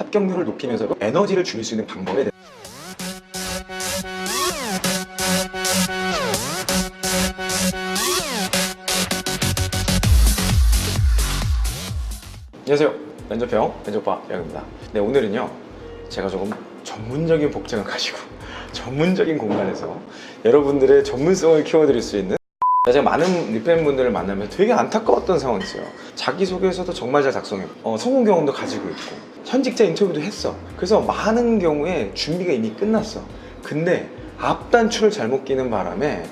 합격률을 높이면서도 에너지를 줄일 수 있는 방법에 대해 안녕하세요. 면접형 면접과 영입니다. 네, 오늘은요. 제가 조금 전문적인 복장을 가지고 전문적인 공간에서 여러분들의 전문성을 키워드릴 수 있는 제가 많은 리팬분들을 만나면 되게 안타까웠던 상황이 있어요. 자기소개서도 정말 잘 작성했고 어, 성공 경험도 가지고 있고 현직자 인터뷰도 했어. 그래서 많은 경우에 준비가 이미 끝났어. 근데 앞단추를 잘못 끼는 바람에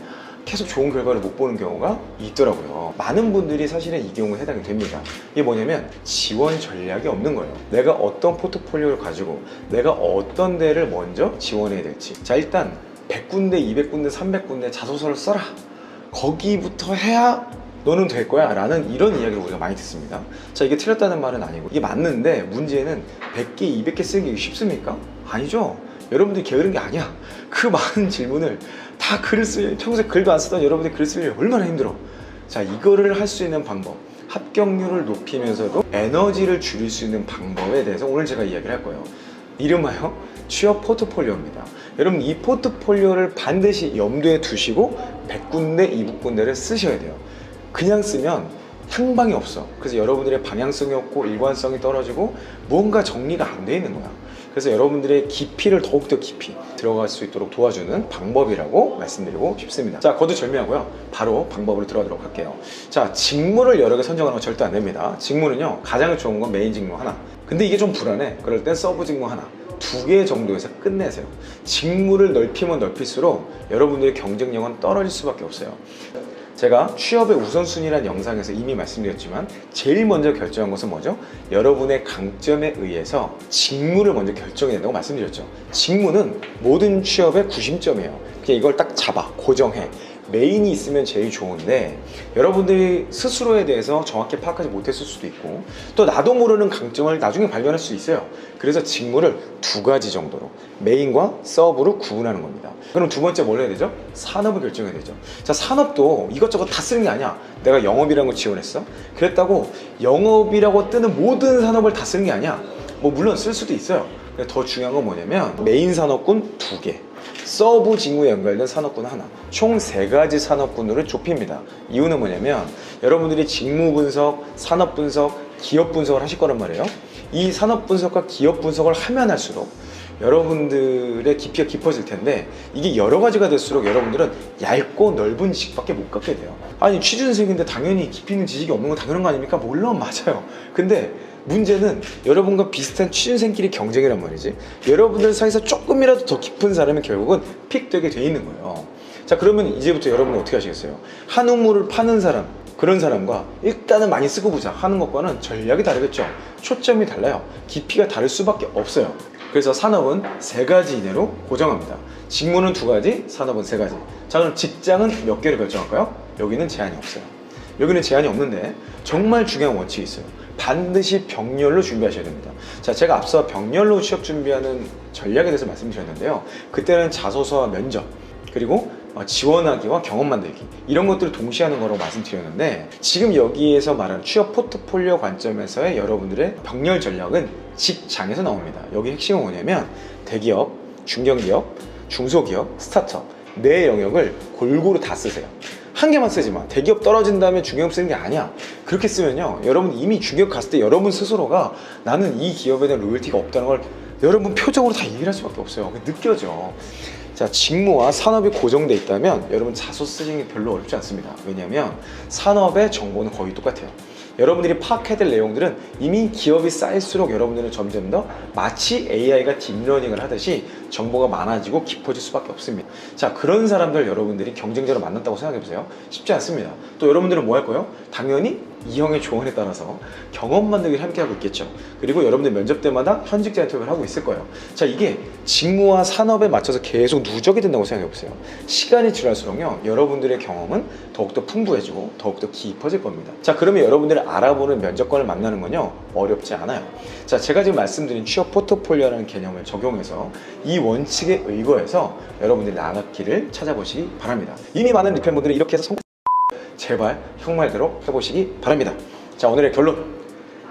계속 좋은 결과를 못 보는 경우가 있더라고요. 많은 분들이 사실은 이 경우에 해당이 됩니다. 이게 뭐냐면 지원 전략이 없는 거예요. 내가 어떤 포트폴리오를 가지고 내가 어떤 데를 먼저 지원해야 될지. 자, 일단 100군데, 200군데, 300군데 자소서를 써라. 거기부터 해야 너는 될 거야? 라는 이런 이야기를 우리가 많이 듣습니다. 자 이게 틀렸다는 말은 아니고. 이게 맞는데 문제는 100개 200개 쓰는 게 쉽습니까? 아니죠. 여러분들이 게으른 게 아니야. 그 많은 질문을 다 글을 쓸 평소에 글도 안 쓰던 여러분들이 글을 쓰려 얼마나 힘들어. 자 이거를 할 수 있는 방법. 합격률을 높이면서도 에너지를 줄일 수 있는 방법에 대해서 오늘 제가 이야기를 할 거예요 이름하여 취업 포트폴리오입니다. 여러분 이 포트폴리오를 반드시 염두에 두시고 100군데, 200군데를 쓰셔야 돼요. 그냥 쓰면 향방이 없어. 그래서 여러분들의 방향성이 없고 일관성이 떨어지고 무언가 정리가 안 돼 있는 거야. 그래서 여러분들의 깊이를 더욱더 깊이 들어갈 수 있도록 도와주는 방법이라고 말씀드리고 싶습니다. 자, 거두절미하고요. 바로 방법으로 들어가도록 할게요. 자, 직무를 여러 개 선정하는 건 절대 안 됩니다. 직무는요, 가장 좋은 건 메인 직무 하나. 근데 이게 좀 불안해. 그럴 땐 서브 직무 하나. 두 개 정도에서 끝내세요. 직무를 넓히면 넓힐수록 여러분들의 경쟁력은 떨어질 수밖에 없어요. 제가 취업의 우선순위란 영상에서 이미 말씀드렸지만 제일 먼저 결정한 것은 뭐죠? 여러분의 강점에 의해서 직무를 먼저 결정해야 된다고 말씀드렸죠. 직무는 모든 취업의 구심점이에요. 그냥 이걸 딱 잡아, 고정해. 메인이 있으면 제일 좋은데 여러분들이 스스로에 대해서 정확히 파악하지 못했을 수도 있고 또 나도 모르는 강점을 나중에 발견할 수 있어요. 그래서 직무를 두 가지 정도로 메인과 서브로 구분하는 겁니다. 그럼 두 번째 뭘 해야 되죠? 산업을 결정해야 되죠. 자, 산업도 이것저것 다 쓰는 게 아니야. 내가 영업이라는 걸 지원했어. 그랬다고 영업이라고 뜨는 모든 산업을 다 쓰는 게 아니야. 뭐 물론 쓸 수도 있어요. 더 중요한 건 뭐냐면 메인 산업군 두 개. 서브 직무에 연결된 산업군 하나 총 세 가지 산업군으로 좁힙니다 이유는 뭐냐면 여러분들이 직무 분석, 산업 분석, 기업 분석을 하실 거란 말이에요 이 산업 분석과 기업 분석을 하면 할수록 여러분들의 깊이가 깊어질 텐데 이게 여러 가지가 될수록 여러분들은 얇고 넓은 지식밖에 못 갖게 돼요 아니 취준생인데 당연히 깊이 있는 지식이 없는 건 당연한 거 아닙니까? 물론 맞아요 근데 문제는 여러분과 비슷한 취준생끼리 경쟁이란 말이지. 여러분들 사이에서 조금이라도 더 깊은 사람이 결국은 픽되게 돼 있는 거예요. 자, 그러면 이제부터 여러분은 어떻게 하시겠어요? 한 우물을 파는 사람, 그런 사람과 일단은 많이 쓰고 보자 하는 것과는 전략이 다르겠죠. 초점이 달라요. 깊이가 다를 수밖에 없어요. 그래서 산업은 세 가지 이내로 고정합니다. 직무는 두 가지, 산업은 세 가지. 자, 그럼 직장은 몇 개를 결정할까요? 여기는 제한이 없어요. 여기는 제한이 없는데 정말 중요한 원칙이 있어요. 반드시 병렬로 준비하셔야 됩니다. 자, 제가 앞서 병렬로 취업 준비하는 전략에 대해서 말씀드렸는데요. 그때는 자소서와 면접, 그리고 어, 지원하기와 경험 만들기 이런 것들을 동시에 하는 거라고 말씀드렸는데 지금 여기에서 말하는 취업 포트폴리오 관점에서의 여러분들의 병렬 전략은 직장에서 나옵니다. 여기 핵심은 뭐냐면 대기업, 중견기업, 중소기업, 스타트업 내 영역을 골고루 다 쓰세요. 한 개만 쓰지 마. 대기업 떨어진 다음에 중개업 쓰는 게 아니야. 그렇게 쓰면요. 여러분 이미 중개업 갔을 때 여러분 스스로가 나는 이 기업에 대한 로열티가 없다는 걸 여러분 표정으로 다 얘기를 할 수밖에 없어요. 느껴져. 자, 직무와 산업이 고정돼 있다면 여러분 자소 쓰는 게 별로 어렵지 않습니다. 왜냐하면 산업의 정보는 거의 똑같아요. 여러분들이 파악해야 될 내용들은 이미 기업이 쌓일수록 여러분들은 점점 더 마치 AI가 딥러닝을 하듯이 정보가 많아지고 깊어질 수밖에 없습니다. 자, 그런 사람들 여러분들이 경쟁자로 만났다고 생각해 보세요. 쉽지 않습니다. 또 여러분들은 뭐 할 거예요? 당연히 이 형의 조언에 따라서 경험 만들기를 함께 하고 있겠죠. 그리고 여러분들 면접 때마다 현직자 인터뷰를 하고 있을 거예요. 자, 이게 직무와 산업에 맞춰서 계속 누적이 된다고 생각해 보세요. 시간이 지날수록요, 여러분들의 경험은 더욱더 풍부해지고 더욱더 깊어질 겁니다. 자, 그러면 여러분들을 알아보는 면접관을 만나는 건요, 어렵지 않아요. 자, 제가 지금 말씀드린 취업 포트폴리오라는 개념을 적용해서 이 원칙에 의거해서 여러분들이 나가기를 찾아보시기 바랍니다. 이미 많은 리팬분들이 이렇게 해서 성공 제발 형 말대로 해보시기 바랍니다. 자, 오늘의 결론.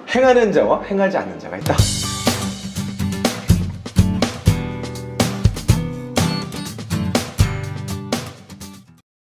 행하는 자와 행하지 않는 자가 있다.